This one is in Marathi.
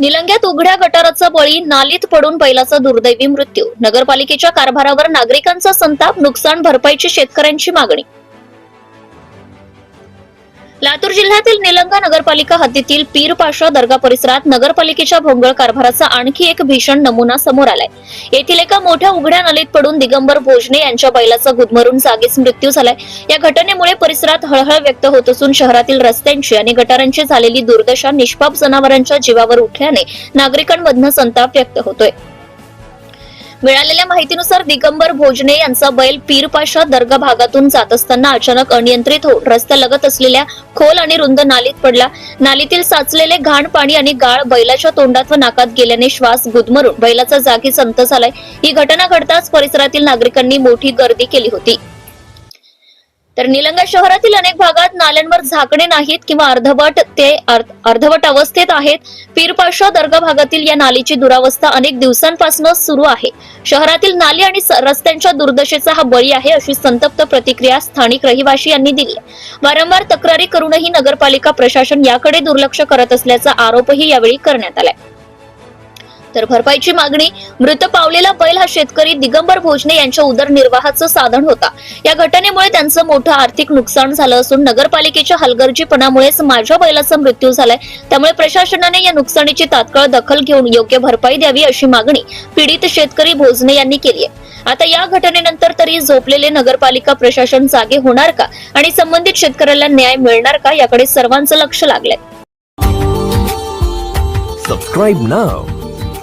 निलंग्यात उघड्या गटाराचा बळी नालीत पडून बैलाचा दुर्दैवी मृत्यू. नगरपालिकेच्या कारभारावर नागरिकांचा संताप नुकसान भरपाईची शेतकऱ्यांची मागणी. लातूर जिल्ह्यातील निलंगा नगरपालिका हद्दीतील पीरपाशा दर्गा परिसरात नगरपालिकेच्या भोंगळ कारभाराचा आणखी एक भीषण नमुना समोर आलाय. येथील एका मोठ्या उघड्या नलीत पडून दिगंबर भोजने यांच्या बैलाचा गुदमरून जागीच मृत्यू झालाय. या घटनेमुळे परिसरात हळहळ व्यक्त होत असून शहरातील रस्त्यांची आणि गटारांची झालेली दुर्दशा निष्पाप जनावरांच्या जीवावर उठल्याने नागरिकांमधनं संताप व्यक्त होतोय. मिळालेल्या माहितीनुसार दिगंबर भोजने यांचा बैल पीरपाशा दर्गा भागातून जात असताना अचानक अनियंत्रित होऊन रस्त्यालगत असलेल्या खोल आणि रुंद नालीत पडला. नालीतील साचलेले घाण पाणी आणि गाळ बैलाच्या तोंडात व नाकात गेल्याने श्वास गुदमरून. बैलाचा जागीच अंत झालाय. ही घटना घडताच परिसरातील नागरिकांनी मोठी गर्दी केली होती. तर निलंगा शहरातील अनेक भागात नाल्यांवर झाकणे नाहीत किंवा अर्धवट ते अर्धवट अवस्थेत आहेत. पीरपाशा दर्गा भागातील या नालीची दुरावस्था अनेक दिवसांपासून सुरू आहे. शहरातील नाली आणि रस्त्यांच्या दुर्दशेचा हा बळी आहे अशी संतप्त प्रतिक्रिया स्थानिक रहिवाशी यांनी दिली वारंवार तक्रारी करूनही नगरपालिका प्रशासन याकडे दुर्लक्ष करत असल्याचा आरोपही यावेळी करण्यात आलाय. तर भरपाईची मागणी मृत पावलेला बैल हा शेतकरी दिगंबर भोजने यांच्या उदरनिर्वाहाचं साधन होता. या घटनेमुळे त्यांचं मोठं आर्थिक नुकसान झालं असून नगरपालिकेच्या हलगर्जीपणामुळेच माझ्या बैलाचा मृत्यू झालाय. त्यामुळे प्रशासनाने या नुकसानीची तात्काळ दखल घेऊन योग्य भरपाई द्यावी अशी मागणी पीडित शेतकरी भोजने यांनी केली आहे. आता या घटनेनंतर तरी झोपलेले नगरपालिका प्रशासन जागे होणार का? आणि संबंधित शेतकऱ्याला न्याय मिळणार का? याकडे सर्वांचं लक्ष लागलंय. Subscribe now